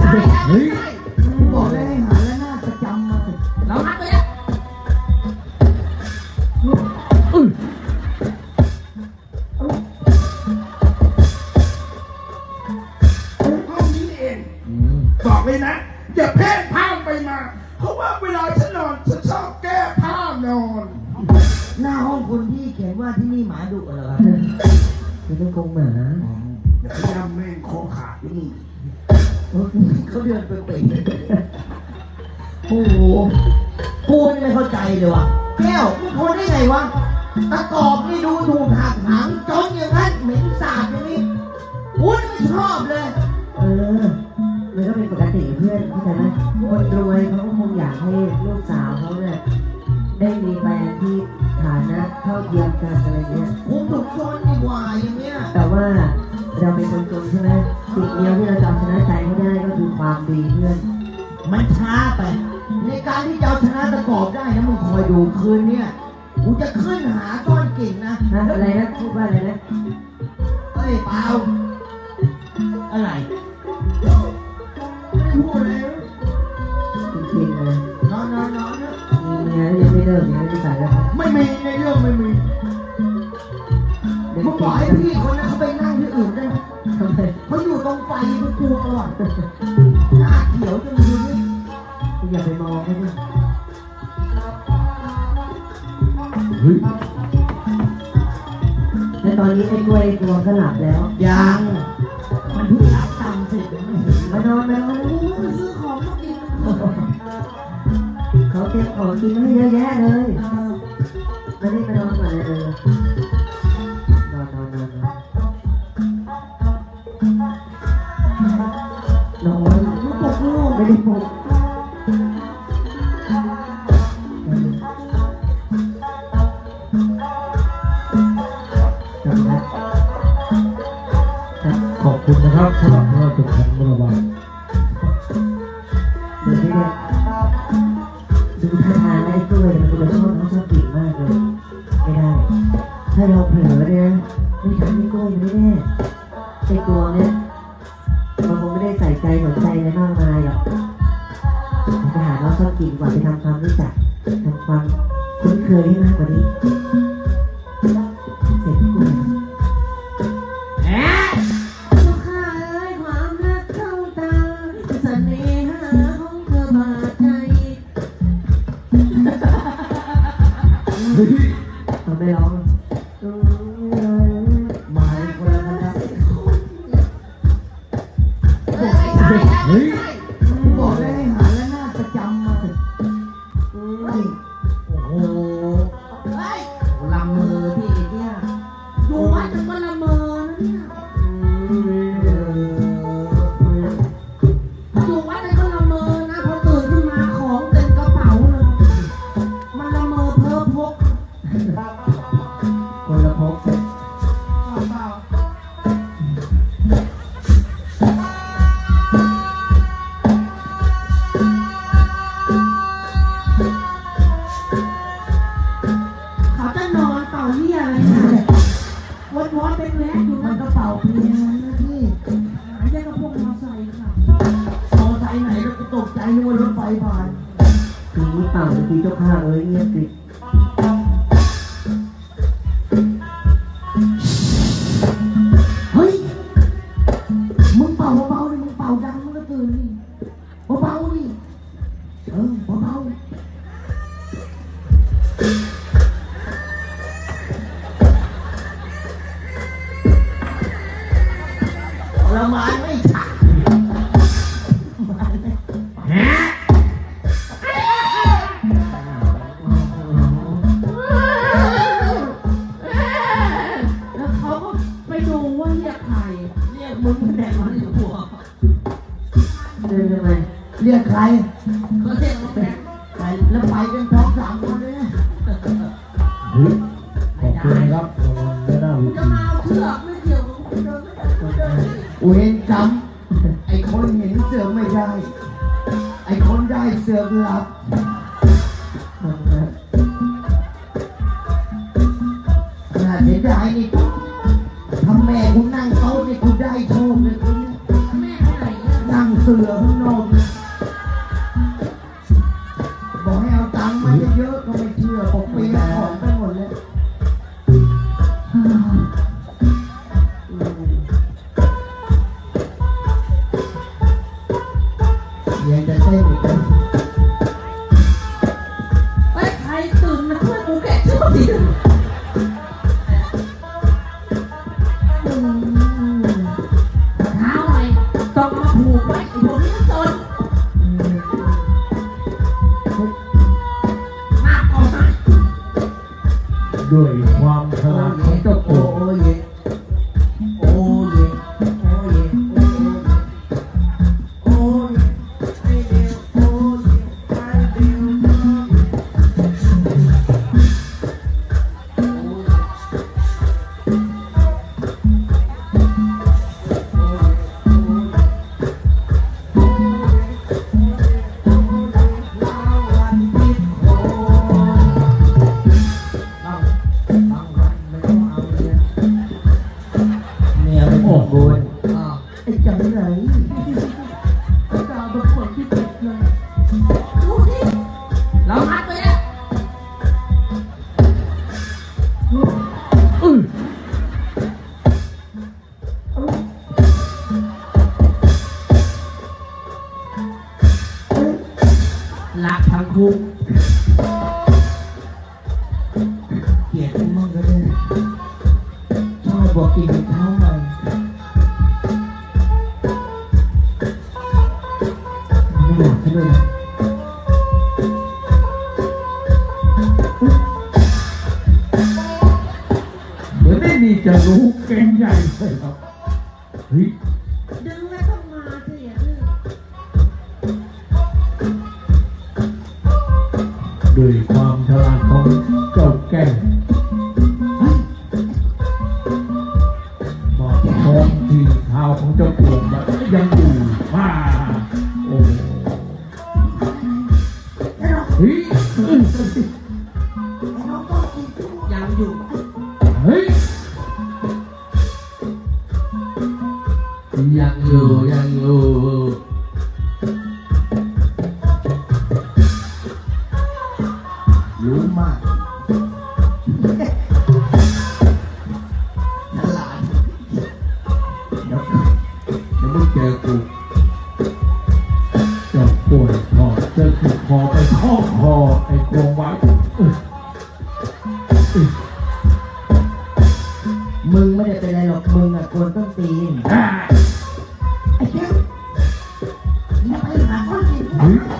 ใช่เฮ้ยบอกเลยให้หาแล้วน่าจะจำมาเรานัดไปแล้วห้องนี้เอง บอกเลยนะ อย่าเพ่นพ่านไปมา เพราะว่าเวลาฉันนอนฉันชอบแก้ผ้านอน หน้าห้องคุณที่เขียนว่าที่นี่หมาดุเหรอครับมันเป็นกรงหมา อย่าพยายามแม่งคอขาดนี่ เขาเดินไปเป๋โอ้โหกูนี่ไม่เข้าใจเลยว่ะ แก้วมึงทนได้ไงวะ ตะกอบนี่ดูถูกหักหางจนอย่างนั้นเหม็นสาบอย่างนี้กูนี่ไม่ชอบเลย เออ มันก็เป็นปกติเพื่อนเข้าใจไหมคนรวยเขาก็คงอยากให้ลูกสาวเขาเนี่ย ได้มีแฟนที่ฐานะเท่าเทียมกันอะไรเงี้ย ผมถูกจนดีกว่าอย่างเงี้ยแต่ว่าเราเป็นคนจนใช่ไหมสิ่งเดียวที่เราจะเอาชนะใจเขาได้ก็คือความดีเพื่อน มันช้าไป ในการที่จะเอาชนะตะกอบได้นะมึงคอยดูคืนเนี่ยกูจะขึ้นหาก้อนกิ่งนะนะอะไรนะพูดว่าอะไรนะเอ้ยเปล่าอะไรไม่พูดเลยจ เมียแล้วยังไม่เลิกเนี่ยไม่ใส่แล้วไม่มีในเรื่องไม่มีมึงบอกให้พี่คนนั้นเขาไปนั่งที่อื่นได้ไหมทำไมเขาอยู่ตรงไฟกูกลัวก่อนหน้าเขียวจนดูนี่อย่าไปมองเขาดิเฮ้ยแล้วตอนนี้ไอ้กล้วยตัวก็หลับแล้ว ยัง มันเพิ่งรับตังค์เสร็จยังไม่นนอนแล้วมันซื้อ เขาเตรียมของกินให้เยอะแยะเลยมาได้มานอนก่อนเลยเออนอนนอนนอนนอนนอนลูกบอกลูกไม่ได้ปลุกจำแล้วขอบคุณนะครับสำหรับเราจุดแข็งระบาย ไอ้กล้วยมันจะชอบน้องชอบปีมากเลยไม่ได้ ถ้าเราเผลอเนี่ยไม่ทำไอ้กล้วยไม่แน่ไอ้ตัวเนี่ยมันคงไม่ได้ใส่ใจสนใจอะไรมากมายหรอกไปหาน้องชอบกินก่อนไปทำความรู้จักทำความคุ้นเคยให้มากกว่านี้ เฮ้ย คนละพเปล่าเขาจะนอนเป่าเหี้ยอะไรนี่ยวนวอนเป็นแวะอยู่มันะนก็เป่าเพลงนะพี่หายใจกระพงมอไซค์ค่ะมอไซค์ไหนแล้วกูตกใจนึกว่ารถไฟผ่านปีนี้เป่าหรือปีเจ้าข้าเอ้ยเงียบกริ ๆทรมานไม่ฉะแฮะแล้วเขาก็ไปดูว่าเรียกใคร เรียกมึงแดกมันอยู่หัวเดินทำไมเรียกใครก็เรียกแบงค์ไปแล้วไปกันสองสามคนเลยนะขอบคุณนะครับรางวัลและหน้าวจะมาเอาเชือกไม่เกี่ยวกับคนเดินไม่ได้เวรกรรมไอ้คนเห็นเสือกไม่ได้ ไอ้คนได้เสือกหลับทำครับขนาดเสียดายนี่ทำแม่กูนั่งโต๊ะนี่กูได้โชคเลยคุณแม่ไปไหนเนี่ยนั่งเสือข้างนอกนะบอก ไหนตาเป็นคนที่ติดเลยดูสิเรามัดไปแล้วอื้อรักทั้งคู่ ด้วยนะเหมือนไม่มีจะรู้เก่งใหญ่เลยครับเฮ้ยดึงแล้วต้องมาสิอะพี่ด้วยความฉลาดของเจ้าแก้ว อื้อ ยังอยู่ เฮ้ย ยังอยู่ยังอยู่ รู้มาก จะผูดคอไปท่อคอไอ้กวงไว้ มึงไม่ได้เป็นไรหรอกมึงอะควรต้องตีไอ้เจ้าน